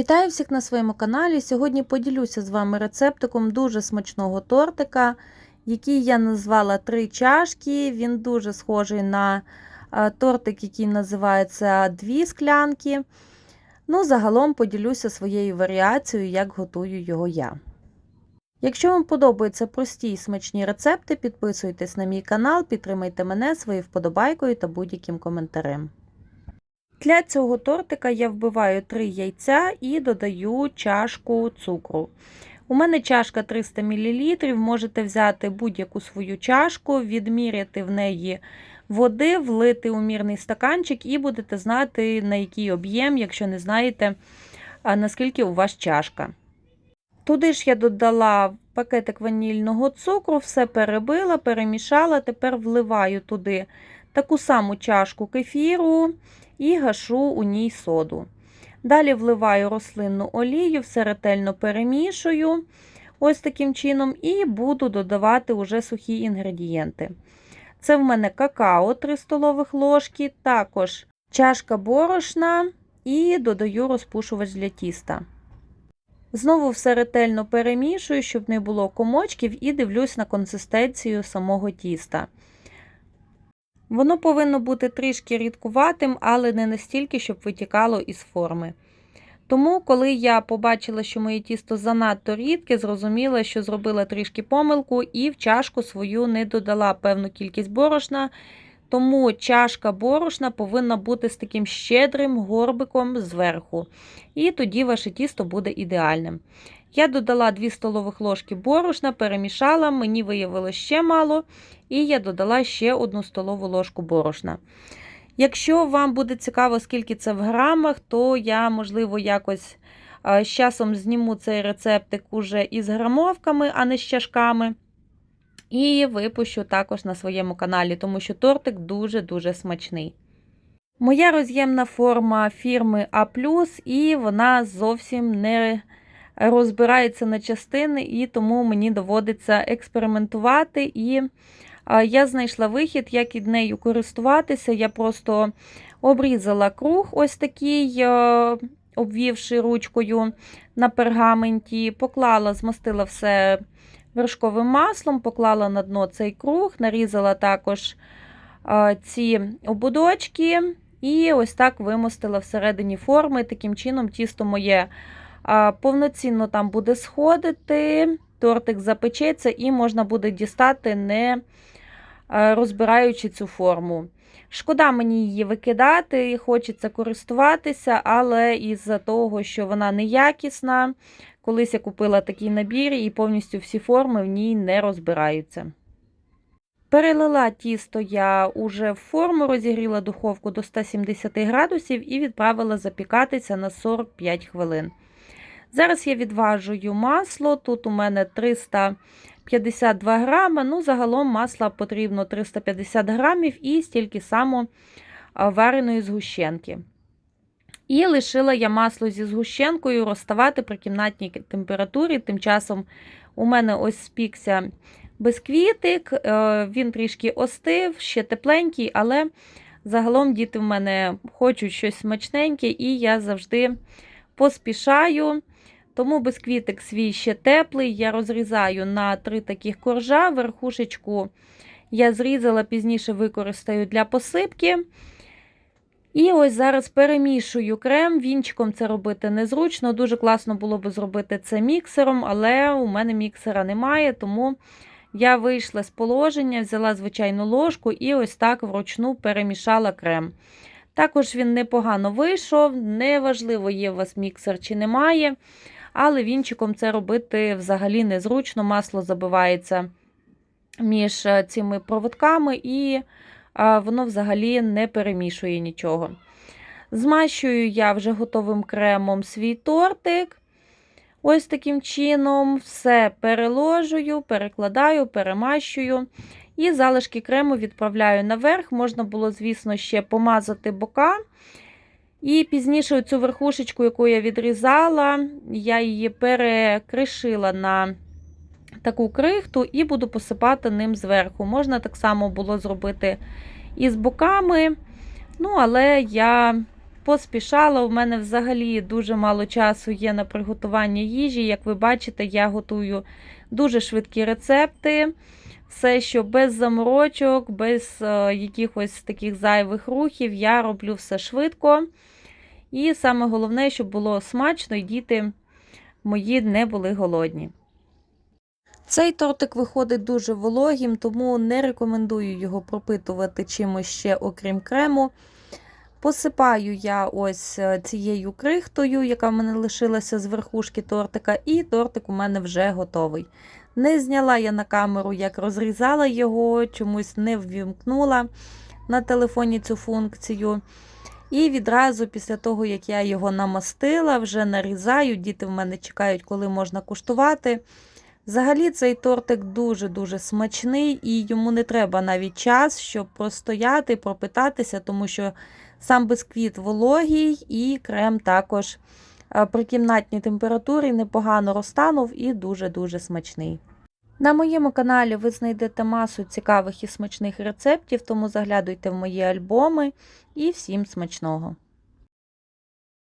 Вітаю всіх на своєму каналі. Сьогодні поділюся з вами рецептиком дуже смачного тортика, який я назвала три чашки. Він дуже схожий на тортик, який називається дві склянки. Ну, загалом поділюся своєю варіацією, як готую його я. Якщо вам подобаються прості і смачні рецепти, підписуйтесь на мій канал, підтримайте мене своєю вподобайкою та будь-яким коментарем. Для цього тортика я вбиваю 3 яйця і додаю чашку цукру. У мене чашка 300 мл, можете взяти будь-яку свою чашку, відміряти в неї води, влити у мірний стаканчик і будете знати, на який об'єм, якщо не знаєте, наскільки у вас чашка. Туди ж я додала пакетик ванільного цукру, все перебила, перемішала, тепер вливаю туди таку саму чашку кефіру і гашу у ній соду. Далі вливаю рослинну олію, все ретельно перемішую ось таким чином, і буду додавати уже сухі інгредієнти. Це в мене какао 3 столових ложки, також чашка борошна і додаю розпушувач для тіста. Знову все ретельно перемішую, щоб не було комочків, і дивлюсь на консистенцію самого тіста. Воно повинно бути трішки рідкуватим, але не настільки, щоб витікало із форми. Тому, коли я побачила, що моє тісто занадто рідке, зрозуміла, що зробила трішки помилку і в чашку свою не додала певну кількість борошна. Тому чашка борошна повинна бути з таким щедрим горбиком зверху. І тоді ваше тісто буде ідеальним. Я додала 2 столових ложки борошна, перемішала, мені виявилося ще мало, і я додала ще 1 столову ложку борошна. Якщо вам буде цікаво, скільки це в грамах, то я, можливо, якось з часом зніму цей рецептик уже із грамовками, а не з чашками. І випущу також на своєму каналі, тому що тортик дуже-дуже смачний. Моя роз'ємна форма фірми А, і вона зовсім не розбирається на частини, і тому мені доводиться експериментувати. І я знайшла вихід, як від нею користуватися. Я просто обрізала круг, ось такий, обвівши ручкою на пергаменті, поклала, змастила все вершковим маслом, поклала на дно цей круг, нарізала також ці ободочки. І ось так вимостила всередині форми. Таким чином, тісто моє повноцінно там буде сходити, тортик запечеться, і можна буде дістати, не розбираючи цю форму. Шкода мені її викидати, хочеться користуватися, але із-за того, що вона неякісна, колись я купила такий набір і повністю всі форми в ній не розбираються. Перелила тісто я уже в форму, розігріла духовку до 170 градусів і відправила запікатися на 45 хвилин. Зараз я відважую масло, тут у мене 352 грами, ну загалом масла потрібно 350 грамів і стільки само вареної згущенки. І лишила я масло зі згущенкою розставати при кімнатній температурі. Тим часом у мене ось спікся бисквітик, е, він трішки остив, ще тепленький, але загалом діти в мене хочуть щось смачненьке, і я завжди поспішаю. Тому бисквітик свій ще теплий, я розрізаю на три таких коржа, верхушечку я зрізала, пізніше використаю для посипки. І ось зараз перемішую крем. Вінчиком це робити незручно. Дуже класно було б зробити це міксером, але у мене міксера немає, тому я вийшла з положення, взяла звичайну ложку і ось так вручну перемішала крем. Також він непогано вийшов, неважливо, є у вас міксер чи немає. Але вінчиком це робити взагалі незручно, масло забивається між е, цими проводками, і воно взагалі не перемішує нічого. Змащую я вже готовим кремом свій тортик. Ось таким чином все переложую, перекладаю, перемащую. І залишки крему відправляю наверх. Можна було, звісно, ще помазати бока. І пізніше цю верхушечку, яку я відрізала, я її перекришила на таку крихту і буду посипати ним зверху. Можна так само було зробити і з боками. Ну, але я поспішала. У мене взагалі дуже мало часу є на приготування їжі. Як ви бачите, я готую дуже швидкі рецепти. Все, що без заморочок, без е, якихось таких зайвих рухів, я роблю все швидко. І саме головне, щоб було смачно, і діти мої не були голодні. Цей тортик виходить дуже вологим, тому не рекомендую його пропитувати чимось ще, окрім крему. Посипаю я ось е, цією крихтою, яка в мене лишилася з верхушки тортика, і тортик у мене вже готовий. Не зняла я на камеру, як розрізала його, чомусь не ввімкнула на телефоні цю функцію. І відразу після того, як я його намастила, вже нарізаю. Діти в мене чекають, коли можна куштувати. Взагалі, цей тортик дуже-дуже смачний, і йому не треба навіть час, щоб простояти, пропитатися, тому що сам бисквіт вологий і крем також при кімнатній температурі непогано розтанув і дуже-дуже смачний. На моєму каналі ви знайдете масу цікавих і смачних рецептів, тому заглядуйте в мої альбоми і всім смачного!